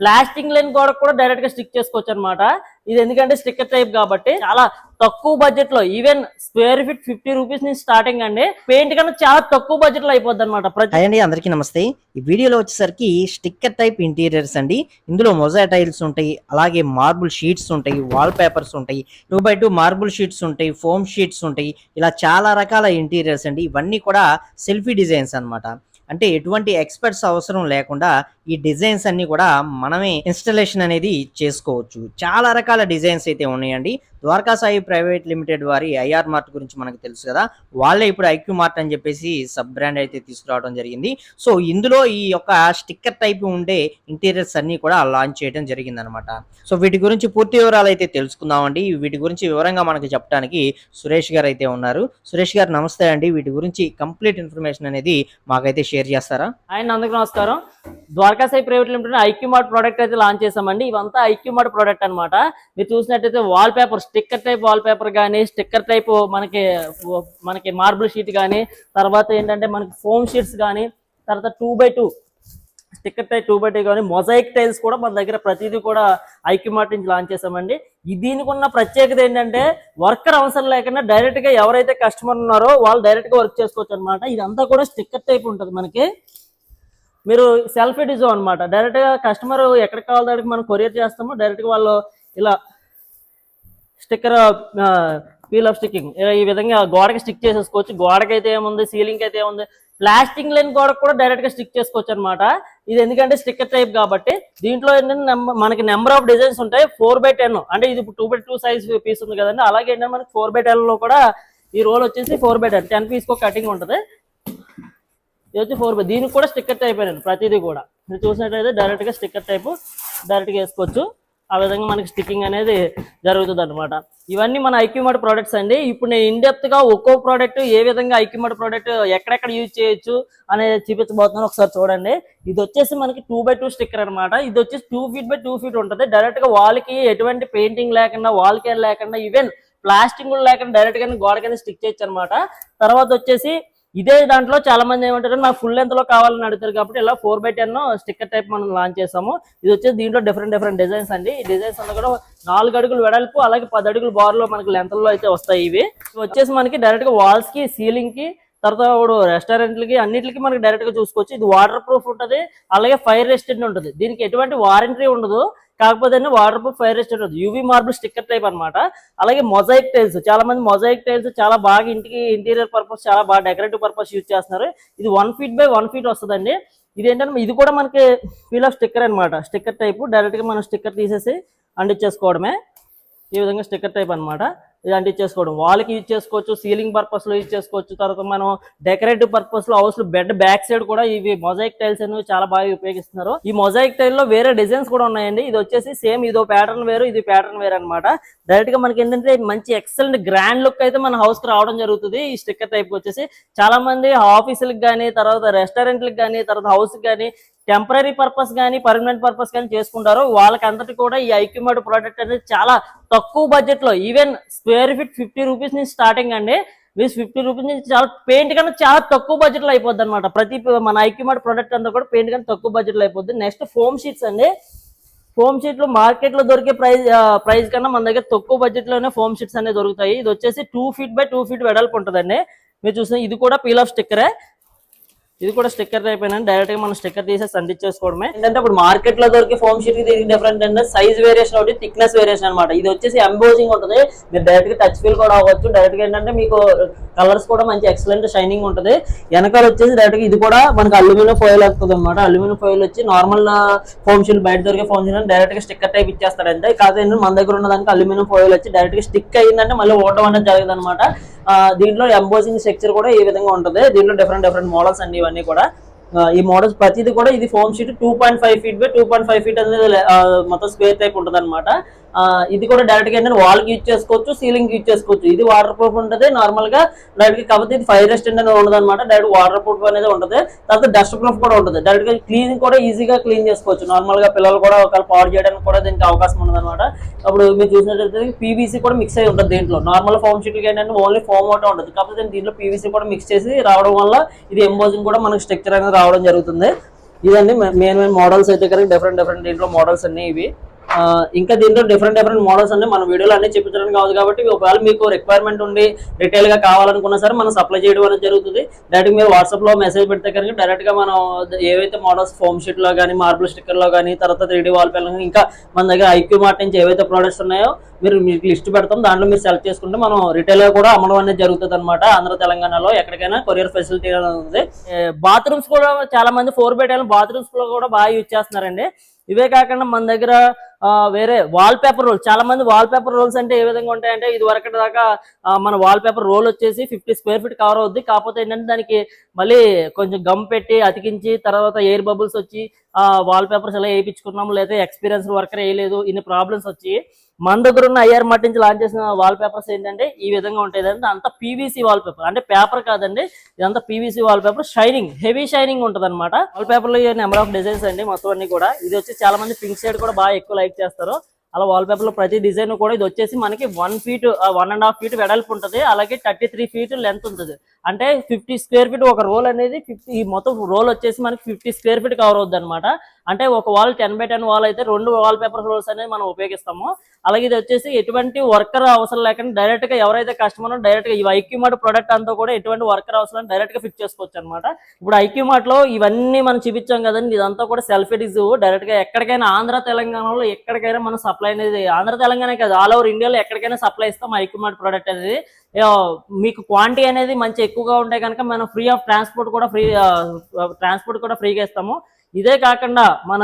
Plastering line గోడ కూడా డైరెక్ట్గా స్టిక్ చేసుకోవచ్చు అనమాట ఇది ఎందుకంటే స్టిక్కర్ టైప్ కాబట్టి చాలా తక్కువ బడ్జెట్లో even square feet fifty rupees నుంచి స్టార్టింగ్ అండి. పెయింట్ కన్నా చాలా తక్కువ బడ్జెట్లో అయిపోద్ది అనమాట ప్రతి అండి అందరికీ నమస్తే. ఈ వీడియోలో వచ్చేసరికి స్టిక్కర్ టైప్ ఇంటీరియర్స్ అండి. ఇందులో మొజా టైల్స్ ఉంటాయి అలాగే మార్బుల్ షీట్స్ ఉంటాయి వాల్ పేపర్స్ ఉంటాయి two by two marble sheets ఉంటాయి ఫోమ్ షీట్స్ ఉంటాయి. ఇలా చాలా రకాల ఇంటీరియర్స్ అండి. ఇవన్నీ కూడా సెల్ఫీ డిజైన్స్ అనమాట అంటే ఎటువంటి ఎక్స్పర్ట్స్ అవసరం లేకుండా ఈ డిజైన్స్ అన్ని కూడా మనమే ఇన్స్టలేషన్ అనేది చేసుకోవచ్చు. చాలా రకాల డిజైన్స్ అయితే ఉన్నాయండి. ద్వారకా సాయి ప్రైవేట్ లిమిటెడ్ వారి ఐఆర్ మార్ట్ గురించి మనకు తెలుసు కదా. వాళ్ళే ఇప్పుడు ఐక్యూ మార్ట్ అని చెప్పేసి సబ్ బ్రాండ్ అయితే తీసుకురావడం జరిగింది. సో ఇందులో ఈ యొక్క స్టిక్కర్ టైప్ ఉండే ఇంటీరియర్స్ అన్ని కూడా లాంచ్ చేయడం జరిగింది అనమాట సో వీటి గురించి పూర్తి వివరాలు అయితే తెలుసుకుందామండి. వీటి గురించి వివరంగా మనకు చెప్పడానికి సురేష్ గారు అయితే ఉన్నారు. సురేష్ గారు నమస్తే అండి. వీటి గురించి కంప్లీట్ ఇన్ఫర్మేషన్ అనేది మాకైతే షేర్ చేస్తారా? ఆయన అందుకు నమస్కారం. Dwaraka Sai private limited IQ mart product అయితే లాంచ్ చేసామండి ఇవంతా ఐక్యూ మార్ట్ ప్రోడక్ట్ అన్నమాట. మీరు చూసినట్టయితే wall paper sticker type wall paper కానీ స్టిక్కర్ టైప్ మనకి మనకి మార్బుల్ షీట్ కానీ తర్వాత ఏంటంటే మనకి ఫోమ్ షీట్స్ కానీ తర్వాత two by two sticker type two by two కానీ మొజైక్ టైల్స్ కూడా మన దగ్గర ప్రతిదీ కూడా ఐక్యూ మార్ట్ నుంచి లాంచ్ చేసామండి దీనికి ఉన్న ప్రత్యేకత ఏంటంటే వర్కర్ అవసరం లేకుండా డైరెక్ట్గా ఎవరైతే కస్టమర్ ఉన్నారో వాళ్ళు డైరెక్ట్గా వర్క్ చేసుకోవచ్చు అనమాట ఇదంతా కూడా స్టిక్కర్ టైప్ ఉంటుంది మనకి. మీరు సెల్ఫ్ డిజో అనమాట డైరెక్ట్గా కస్టమర్ ఎక్కడ కావాలి మనం కొరియర్ చేస్తామో. డైరెక్ట్గా వాళ్ళు ఇలా స్టిక్కర్ పీల్ ఆఫ్ స్టిక్కింగ్ ఈ విధంగా గోడకి స్టిక్ చేసేసుకోవచ్చు. గోడకి అయితే ఏముంది? సీలింగ్ అయితే ఏముంది? ప్లాస్టింగ్ లైన్ గోడకు కూడా డైరెక్ట్గా స్టిక్ చేసుకోవచ్చు అనమాట ఇది ఎందుకంటే స్టిక్కర్ టైప్ కాబట్టి దీంట్లో ఏంటంటే నెంబర్ మనకి నెంబర్ ఆఫ్ డిజైన్స్ ఉంటాయి. ఫోర్ బై టెన్ అంటే ఇది two by two size piece ఉంది కదండి. అలాగే ఏంటంటే మనకి ఫోర్ బై టెన్లో కూడా ఈ రోల్ వచ్చేసి four by ten ten piece cutting ఉంటుంది. ఇది వచ్చి ఫోర్ బై దీనికి కూడా స్టిక్కర్ టైప్ అయినండి ప్రతిదీ కూడా. మీరు చూసినట్లయితే డైరెక్ట్గా స్టిక్కర్ టైప్ డైరెక్ట్గా వేసుకోవచ్చు. ఆ విధంగా మనకి స్టిక్కింగ్ అనేది జరుగుతుంది అనమాట ఇవన్నీ మన ఐక్యూమార్ట్ ప్రోడక్ట్స్ అండి. ఇప్పుడు నేను ఇన్డెప్త్గా ఒక్కో ప్రోడక్ట్ ఏ విధంగా ఐక్యూమార్ట్ ప్రోడక్ట్ ఎక్కడెక్కడ యూజ్ చేయొచ్చు అనేది చూపించబోతున్నాను ఒకసారి చూడండి. ఇది వచ్చేసి మనకి టూ బై టూ స్టిక్కర్ అనమాట ఇది వచ్చేసి two feet by two feet ఉంటుంది. డైరెక్ట్గా వాల్కి ఎటువంటి పెయింటింగ్ లేకుండా వాల్ కేర్ లేకుండా ఈవెన్ ప్లాస్టింగ్ కూడా లేకుండా డైరెక్ట్గా కింద స్టిక్ చేయొచ్చు అనమాట తర్వాత వచ్చేసి ఇదే దాంట్లో చాలా మంది ఏమంటారు నాకు ఫుల్ లెంత్లో కావాలని అడుగుతారు కాబట్టి ఇలా four by ten sticker type మనం లాంచ్ చేసాము. ఇది వచ్చేసి దీంట్లో డిఫరెంట్ డిఫరెంట్ డిజైన్స్ అండి. ఈ డిజైన్స్ అన్న కూడా నాలుగు అడుగులు వెడల్పు అలాగే పది అడుగులు బార్లో మనకి లెంత్లో అయితే వస్తాయి ఇవి. ఇవి వచ్చేసి మనకి డైరెక్ట్గా వాల్స్కి సీలింగ్కి తర్వాత ఇప్పుడు రెస్టారెంట్లకి అన్నిటికి మనకి డైరెక్ట్గా చూసుకోవచ్చు. ఇది వాటర్ ప్రూఫ్ ఉంటుంది అలాగే ఫైర్ రెసిస్టెంట్ ఉంటుంది. దీనికి ఎటువంటి వారంటీ ఉండదు. కాకపోతే వాటర్ ప్రూఫ్ ఫైర్ రెసిస్టెంట్ ఉంటుంది యూవీ మార్బుల్ స్టిక్కర్ టైప్ అనమాట అలాగే మొజాయిక్ టైల్స్ చాలా మంది మొజాయిక్ టైల్స్ చాలా బాగా ఇంటికి ఇంటీరియర్ పర్పస్ చాలా బాగా డెకరేటివ్ పర్పస్ యూజ్ చేస్తున్నారు. ఇది one feet by one feet వస్తుందండి. ఇది ఏంటంటే ఇది కూడా మనకి ఫీల్ ఆఫ్ స్టిక్కర్ అనమాట స్టిక్కర్ టైప్ డైరెక్ట్గా మనం స్టిక్కర్ తీసేసి అంటించేసుకోవడమే ఈ విధంగా స్టిక్కర్ టైప్ అనమాట ఇలాంటివి చేసుకోవడం. వాళ్ళకి యూజ్ చేసుకోవచ్చు సీలింగ్ పర్పస్లో యూజ్ చేసుకోవచ్చు. తర్వాత మనం డెకరేటివ్ పర్పస్లో హౌస్ బెడ్ బ్యాక్ సైడ్ కూడా ఇవి మొజాయిక్ టైల్స్ అనేవి చాలా బాగా ఉపయోగిస్తున్నారు. ఈ మొజాయిక్ టైల్లో వేరే డిజైన్స్ కూడా ఉన్నాయండి. ఇది వచ్చేసి సేమ్ ఇదో ప్యాటర్న్ వేరు ఇది ప్యాటర్న్ వేరు అనమాట డైరెక్ట్గా మనకి ఏంటంటే మంచి ఎక్సలెంట్ గ్రాండ్ లుక్ అయితే మన హౌస్కి రావడం జరుగుతుంది. ఈ స్టిక్కర్ టైప్ వచ్చేసి చాలా మంది ఆఫీసులకు కానీ తర్వాత రెస్టారెంట్లకు కానీ తర్వాత హౌస్కి కానీ టెంపరీ పర్పస్ కానీ పర్మనెంట్ పర్పస్ కానీ చేసుకుంటారు. వాళ్ళకి కూడా ఈ ఐక్యూమార్ట్ ప్రోడక్ట్ అనేది చాలా తక్కువ బడ్జెట్లో even square feet fifty rupees నుంచి స్టార్టింగ్ అండి మీరు ఫిఫ్టీ రూపీస్ నుంచి చాలా పెయింట్ కన్నా చాలా తక్కువ బడ్జెట్లో అయిపోద్ది అనమాట ప్రతి మన ఐక్యూమార్ట్ ప్రోడక్ట్ అంతా కూడా పెయింట్ కన్నా తక్కువ బడ్జెట్లో అయిపోద్ది. నెక్స్ట్ ఫోమ్ షీట్స్ అండి. ఫోమ్ షీట్లు మార్కెట్లో దొరికే ప్రైస్ ప్రైస్ కన్నా మన దగ్గర తక్కువ బడ్జెట్లోనే ఫోమ్ షీట్స్ అనేవి దొరుకుతాయి. ఇది వచ్చేసి two feet by two feet వెడల్పు ఉంటుందండి. మీరు చూసిన ఇది కూడా పీల్ ఆఫ్ స్టిక్కరే. ఇది కూడా స్టిక్కర్ టైప్ అయినా డైరెక్ట్గా మనం స్టిక్కర్ తీసేసి అంటించేసుకోవడమే ఏంటంటే ఇప్పుడు మార్కెట్లో దొరికే ఫోమ్ షీట్కి డిఫరెంట్ అంటే సైజ్ వేరియేషన్ ఒకటి థిక్నెస్ వేరియేషన్ అనమాట ఇది వచ్చేసి ఎంబోజింగ్ ఉంటుంది. మీరు డైరెక్ట్గా టచ్ ఫీల్ కూడా అవ్వచ్చు. డైరెక్ట్గా ఏంటంటే మీకు కలర్స్ కూడా మంచి ఎక్సలెంట్ షైనింగ్ ఉంటుంది. వెనకాల వచ్చేసి డైరెక్ట్గా ఇది కూడా మనకి అల్యూమినియం ఫోయిల్ వస్తుంది అనమాట అల్యూమినియం ఫోయిల్ వచ్చి నార్మల్ ఫోమ్ షీట్ బయట దొరికే ఫోమ్ షీట్ డైరెక్ట్గా స్టిక్కర్ టైప్ ఇచ్చేస్తారంటే కాకపోతే మన దగ్గర ఉన్న దానికి అల్యూమినియం ఫోయిల్ వచ్చి డైరెక్ట్గా స్టిక్ అయ్యిందంటే మళ్ళీ ఓటం అనేది జరగదు అనమాట దీంట్లో ఎంబోజింగ్ స్ట్రక్చర్ కూడా ఈ విధంగా ఉంటుంది. దీంట్లో డిఫరెంట్ డిఫరెంట్ మోడల్స్ అండి ఇవన్నీ కూడా. ఈ మోడల్స్ ప్రతిది కూడా ఇది foam sheet two point five feet by two point five feet అనేది మొత్తం స్క్వేర్ టైప్ ఉంటుంది అనమాట ఇది కూడా డైరెక్ట్గా ఏంటంటే వాల్కి యూజ్ చేసుకోవచ్చు సీలింగ్ యూజ్ చేసుకోవచ్చు. ఇది వాటర్ ప్రూఫ్ ఉంటుంది నార్మల్గా డైరెక్ట్గా కాబట్టి కాకపోతే ఇది ఫైర్ రెస్టెంట్ అనేది ఉండదు అనమాట డైరెక్ట్ వాటర్ ప్రూఫ్ అనేది ఉంటుంది. తర్వాత డస్ట్ ప్రూఫ్ కూడా ఉంటుంది. డైరెక్ట్గా క్లీన్ కూడా ఈజీగా క్లీన్ చేసుకోవచ్చు. నార్మల్గా పిల్లలు కూడా ఒకవేళ పాడు చేయడానికి కూడా దీనికి అవకాశం ఉండదన్నమాట. అప్పుడు మీరు చూసినట్లయితే పీవీసీ కూడా మిక్స్ అయి ఉంటుంది దీంట్లో. నార్మల్ ఫామ్ షీట్కి ఏంటంటే ఓన్లీ ఫామ్ ఒకటే ఉంటుంది. కాకపోతే దీంట్లో పీవీసీ కూడా మిక్స్ చేసి రావడం వల్ల ఇది ఎంబోజింగ్ కూడా మనకి స్ట్రక్చర్ అనేది రావడం జరుగుతుంది. ఇదండి మెయిన్ మెయిన్ మోడల్స్ అయితే కనుక డిఫరెంట్ డిఫరెంట్ దీంట్లో మోడల్స్ అన్నీ ఇవి. ఇంకా దీంట్లో డిఫరెంట్ డిఫరెంట్ మోడల్స్ అన్ని మన వీడియోలో అన్ని చూపించడానికి కాదు కాబట్టి ఒకవేళ మీకు రిక్వైర్మెంట్ ఉండి రిటైల్గా కావాలనుకున్నా సరే మనం సప్లై చేయడం అనేది జరుగుతుంది. డైరెక్ట్ మీరు వాట్సాప్లో మెసేజ్ పెడితే కనుక డైరెక్ట్గా మనం ఏవైతే మోడల్స్ ఫోమ్ షీట్లో కానీ మార్బుల్ స్టిక్కర్లో కానీ తర్వాత త్రీ డీ వాల్ పెన్ ఇంకా మన దగ్గర ఐక్యూ మార్ట్ నుంచి ఏవైతే ప్రొడక్ట్స్ ఉన్నాయో మీరు మీకు లిస్ట్ పెడతాం. దాంట్లో మీరు సెలెక్ట్ చేసుకుంటే మనం రిటైల్గా కూడా అమ్మడం అనేది జరుగుతుంది అనమాట ఆంధ్ర తెలంగాణలో ఎక్కడికైనా కొరియర్ ఫెసిలిటీ అనేది ఉంది. బాత్రూమ్స్ కూడా చాలా మంది ఫోర్ బెడ్ బాత్రూమ్స్లో కూడా బాగా యూజ్ చేస్తున్నారండి. ఇవే కాకుండా మన దగ్గర ఆ, వేరే వాల్ పేపర్ రోల్ చాలా మంది వాల్ పేపర్ రోల్స్ అంటే ఏ విధంగా ఉంటాయంటే ఇది వరకటి దాకా మన వాల్ పేపర్ రోల్ వచ్చేసి ఫిఫ్టీ స్క్వేర్ ఫీట్ కవర్ అవుద్ది. కాకపోతే ఏంటంటే దానికి మళ్ళీ కొంచెం గమ్ పెట్టి అతికించి తర్వాత ఎయిర్ బబుల్స్ వచ్చి వాల్ పేపర్స్ ఎలా వేయించుకున్నాము లేదా ఎక్స్పీరియన్స్ వర్కర్ వేయలేదు ఇన్ని ప్రాబ్లమ్స్ వచ్చి మన దగ్గర ఉన్న ఐఆర్ మట్టి నుంచి లాంచ్ చేసిన వాల్ పేపర్స్ ఏంటంటే ఈ విధంగా ఉంటాయి. అంటే అంతా పీవీసీ వాల్ పేపర్ అంటే పేపర్ కాదండి ఇదంతా PVC wall paper shining heavy shining ఉంటుంది అనమాట వాల్ పేపర్లో నెంబర్ ఆఫ్ డిజైన్స్ అండి మొత్తం అన్ని కూడా. ఇది వచ్చి చాలా మంది పింక్ షేడ్ కూడా బాగా ఎక్కువ లైక్ చేస్తారు. అలా వాల్ పేపర్లో ప్రతి డిజైన్ కూడా ఇది వచ్చేసి మనకి one feet one and half feet వెడల్పు ఉంటుంది. అలాగే థర్టీ త్రీ ఫీట్ లెంత్ ఉంటుంది. అంటే ఫిఫ్టీ స్క్వేర్ ఫీట్ ఒక రోల్ అనేది ఫిఫ్టీ ఈ మొత్తం రోల్ వచ్చేసి మనకి ఫిఫ్టీ స్క్వేర్ ఫీట్ కవర్ అవుద్ది అనమాట అంటే ఒక wall ten by ten wall అయితే రెండు వాల్ పేపర్ రోల్స్ అనేది మనం ఉపయోగిస్తాము. అలాగే ఇది వచ్చేసి ఎటువంటి వర్కర్ అవసరం లేకుండా డైరెక్ట్గా ఎవరైతే కస్టమర్ డైరెక్ట్గా ఈ ఐక్యూమార్ట్ ప్రొడక్ట్ అంతా కూడా ఎటువంటి వర్కర్ అవసరం డైరెక్ట్గా ఫిక్స్ చేసుకోవచ్చు అనమాట ఇప్పుడు ఐక్యూమార్ట్లో ఇవన్నీ మనం చూపించాం కదండి ఇదంతా కూడా సెల్ఫ్ ఎడిజ్ డైరెక్ట్గా ఎక్కడికైనా ఆంధ్ర తెలంగాణలో ఎక్కడికైనా మనం సప్లై అనేది ఆంధ్ర తెలంగాణ కాదు ఆల్ ఓవర్ ఇండియాలో ఎక్కడికైనా సప్లై ఇస్తాం ఐక్యూ మార్ట్ అనేది. మీకు క్వాంటిటీ అనేది మంచి ఎక్కువగా ఉంటే కనుక మనం ఫ్రీ ఆఫ్ ట్రాన్స్పోర్ట్ కూడా ఫ్రీ ట్రాన్స్పోర్ట్ కూడా ఫ్రీగా ఇస్తాము. ఇదే కాకుండా మన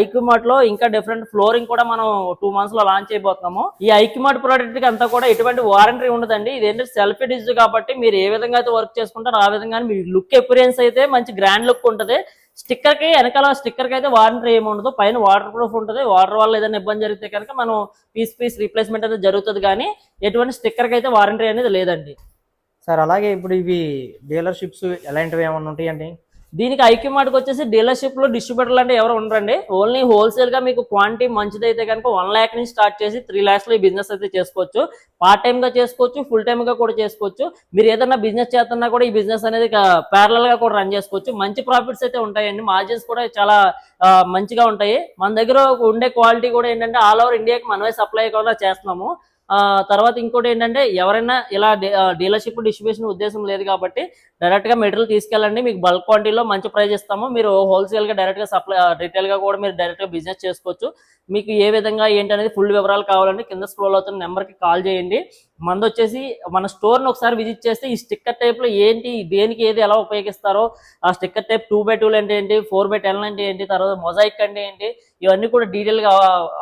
ఐక్యూమార్ట్లో ఇంకా డిఫరెంట్ ఫ్లోరింగ్ కూడా మనం టూ మంత్స్లో లాంచ్ చేయబోతున్నాము ఈ ఐక్యూమార్ట్ ప్రోడక్ట్కి అంతా కూడా ఎటువంటి వారంటీ ఉండదండి. ఇది ఏంటంటే సెల్ఫ్ డిజ్ కాబట్టి మీరు ఏ విధంగా అయితే వర్క్ చేసుకుంటారో ఆ విధంగా మీ లుక్ ఎపీరియన్స్ అయితే మంచి గ్రాండ్ లుక్ ఉంటుంది. స్టిక్కర్కి వెనకాల స్టిక్కర్కి అయితే వారంటీ ఏమి ఉండదు పైన వాటర్ ప్రూఫ్ ఉంటుంది. వాటర్ వల్ల ఏదైనా ఇబ్బంది జరిగితే కనుక మనం పీస్ పీస్ రీప్లేస్మెంట్ అనేది జరుగుతుంది కానీ ఎటువంటి స్టిక్కర్కి అయితే వారంటీ అనేది లేదండి. సార్ అలాగే ఇప్పుడు ఇవి డీలర్షిప్స్ ఎలాంటివి ఏమైనా ఉంటాయండి? దీనికి ఐక్యూ మార్ట్కి వచ్చేసి డీలర్షిప్లో డిస్ట్రిబ్యూటర్లు అంటే ఎవరు ఉండరండి. ఓన్లీ హోల్సేల్గా మీకు క్వాంటిటీ మంచిదైతే కనుక వన్ ల్యాక్ నుంచి స్టార్ట్ చేసి త్రీ ల్యాక్స్లో ఈ బిజినెస్ అయితే చేసుకోవచ్చు. పార్ట్ టైం చేసుకోవచ్చు ఫుల్ టైం గా కూడా చేసుకోవచ్చు. మీరు ఏదైనా బిజినెస్ చేస్తున్నా కూడా ఈ బిజినెస్ అనేది ప్యారలల్గా కూడా రన్ చేసుకోవచ్చు. మంచి ప్రాఫిట్స్ అయితే ఉంటాయండి. మార్జిన్స్ కూడా చాలా మంచిగా ఉంటాయి. మన దగ్గర ఉండే క్వాలిటీ కూడా ఏంటంటే ఆల్ ఓవర్ ఇండియాకి మనమే సప్లై కూడా చేస్తున్నాము. తర్వాత ఇంకోటి ఏంటంటే ఎవరైనా ఇలా డీలర్షిప్ డిస్ట్రిబ్యూషన్ ఉద్దేశం లేదు కాబట్టి డైరెక్ట్గా మెటీరియల్ తీసుకెళ్ళండి మీకు బల్క్ క్వాంటిటీలో మంచి ప్రైస్ ఇస్తాము. మీరు హోల్సేల్గా సప్లై రిటైల్గా కూడా మీరు డైరెక్ట్గా బిజినెస్ చేసుకోవచ్చు. మీకు ఏ విధంగా ఏంటి అనేది ఫుల్ వివరాలు కావాలంటే కింద స్క్రోల్ అవుతున్న నెంబర్కి కాల్ చేయండి. మంది వచ్చేసి మన స్టోర్ని ఒకసారి విజిట్ చేస్తే ఈ స్టిక్కర్ టైప్లో ఏంటి దేనికి ఏది ఎలా ఉపయోగిస్తారో ఆ స్టిక్కర్ టైప్ టూ బై టూలు అంటే ఏంటి ఫోర్ బై టెన్ అంటే ఏంటి తర్వాత మొజాయిక్ అంటే ఏంటి ఇవన్నీ కూడా డీటెయిల్గా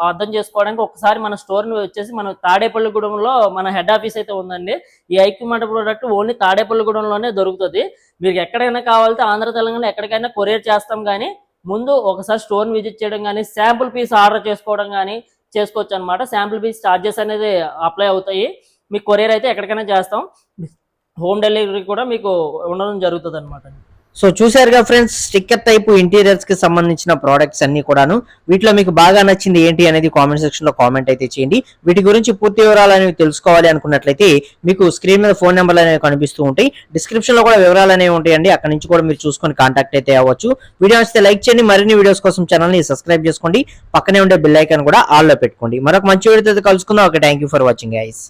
అర్థం చేసుకోవడానికి ఒకసారి మన స్టోర్ని వచ్చేసి మన తాడేపల్లిగూడెంలో మన హెడ్ ఆఫీస్ అయితే ఉందండి. ఈ ఐక్యమాట ప్రోడక్ట్ ఓన్లీ తాడేపల్లిగూడెంలోనే దొరుకుతుంది. మీకు ఎక్కడైనా కావాలంటే ఆంధ్ర తెలంగాణ ఎక్కడికైనా కొరియర్ చేస్తాం కానీ ముందు ఒకసారి స్టోర్ని విజిట్ చేయడం కానీ శాంపుల్ పీస్ ఆర్డర్ చేసుకోవడం కానీ చేసుకోవచ్చు అనమాట శాంపుల్ పీస్ ఛార్జెస్ అనేది అప్లై అవుతాయి. మీకు కొరియర్ అయితే ఎక్కడికైనా చేస్తాం. హోమ్ డెలివరీ కూడా మీకు ఉండడం జరుగుతుంది అనమాట సో చూసారుగా ఫ్రెండ్స్ స్టిక్కర్ టైపు ఇంటీరియర్స్కి సంబంధించిన ప్రోడక్ట్స్ అన్ని కూడాను. వీటిలో మీకు బాగా నచ్చింది ఏంటి అనేది కామెంట్ సెక్షన్లో కామెంట్ అయితే చేయండి. వీటి గురించి పూర్తి వివరాలు అనేవి తెలుసుకోవాలి అనుకున్నట్లయితే మీకు స్క్రీన్ మీద ఫోన్ నెంబర్లు అనేవి కనిపిస్తూ ఉంటాయి. డిస్క్రిప్షన్లో కూడా వివరాలు అనేవి ఉంటాయండి. అక్కడ నుంచి కూడా మీరు చూసుకొని కాంటాక్ట్ అయితే అవ్వచ్చు. వీడియో నచ్చితే లైక్ చేయండి. మరిన్ని వీడియోస్ కోసం ఛానల్ని సబ్స్క్రైబ్ చేసుకోండి. పక్కనే ఉండే బెల్ ఐకాన్ కూడా ఆల్లో పెట్టుకోండి. మరొక మంచి వీడియోతో కలుసుకుందాం. Okay thank you for watching guys